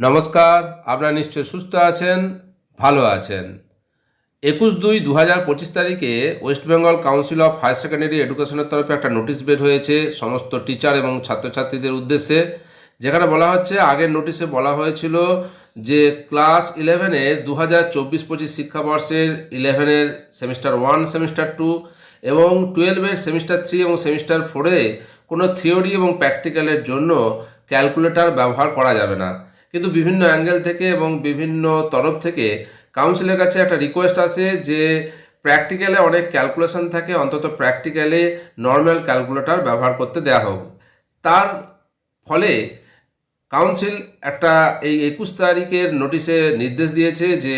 নমস্কার, আপনারা নিশ্চয় সুস্থ আছেন, ভালো আছেন। একুশ দুই দু হাজার পঁচিশ তারিখে West Bengal Council of Higher Secondary এডুকেশনের তরফে একটা নোটিশ বের হয়েছে সমস্ত টিচার এবং ছাত্রছাত্রীদের উদ্দেশ্যে, যেখানে বলা হচ্ছে, আগের নোটিশে বলা হয়েছিল যে ক্লাস ইলেভেনের দু হাজার চব্বিশ পঁচিশ শিক্ষাবর্ষের ইলেভেনের সেমিস্টার ওয়ান, সেমিস্টার টু এবং টুয়েলভের সেমিস্টার থ্রি এবং সেমিস্টার ফোরে কোনো থিওরি এবং প্র্যাকটিক্যালের জন্য ক্যালকুলেটর ব্যবহার করা যাবে না। কিন্তু বিভিন্ন অ্যাঙ্গেল থেকে এবং বিভিন্ন তরফ থেকে কাউন্সিলের কাছে একটা রিকোয়েস্ট আসে যে প্র্যাকটিক্যালে অনেক ক্যালকুলেশন থাকে, অন্তত প্র্যাকটিক্যালে নর্মাল ক্যালকুলেটর ব্যবহার করতে দেওয়া হোক। তার ফলে কাউন্সিল একটা এই একুশ তারিখের নোটিশে নির্দেশ দিয়েছে যে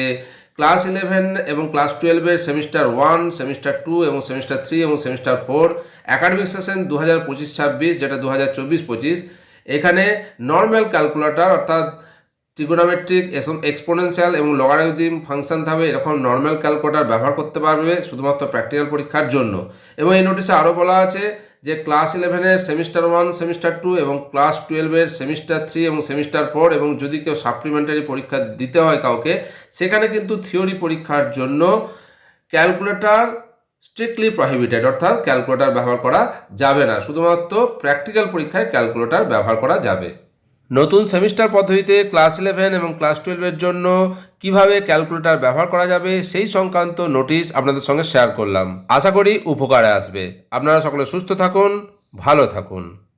ক্লাস ইলেভেন এবং ক্লাস টুয়েলভের সেমিস্টার ওয়ান সেমিস্টার টু এবং সেমিস্টার থ্রি এবং সেমিস্টার ফোর অ্যাকাডেমিক সেশন দু হাজার পঁচিশ ছাব্বিশ যেটা দু হাজার চব্বিশ পঁচিশ এখানে নর্মাল ক্যালকুলেটর অর্থাৎ ট্রিগোনোমেট্রিক এক্সপোনেনশিয়াল এবং লগারিদম ফাংশন থাকবে, এরকম নর্মাল ক্যালকুলেটর ব্যবহার করতে পারবে শুধুমাত্র প্র্যাকটিক্যাল পরীক্ষার জন্য। এবং এই নোটিশে আরও বলা আছে যে ক্লাস ইলেভেনের সেমিস্টার ওয়ান সেমিস্টার টু এবং ক্লাস টুয়েলভের সেমিস্টার থ্রি এবং সেমিস্টার ফোর এবং যদি কেউ সাপ্লিমেন্টারি পরীক্ষা দিতে হয় কাউকে, সেখানে কিন্তু থিওরি পরীক্ষার জন্য ক্যালকুলেটর স্ট্রিক্টলি প্রহিবিটেড অর্থাৎ ক্যালকুলেটার ব্যবহার করা যাবে না। শুধুমাত্র প্র্যাকটিক্যাল পরীক্ষায় ক্যালকুলেটার ব্যবহার করা যাবে। নতুন সেমিস্টার পদ্ধতিতে ক্লাস ইলেভেন এবং ক্লাস টুয়েলভের জন্য কীভাবে ক্যালকুলেটার ব্যবহার করা যাবে, সেই সংক্রান্ত নোটিশ আপনাদের সঙ্গে শেয়ার করলাম। আশা করি উপকারে আসবে। আপনারা সকলে সুস্থ থাকুন, ভালো থাকুন।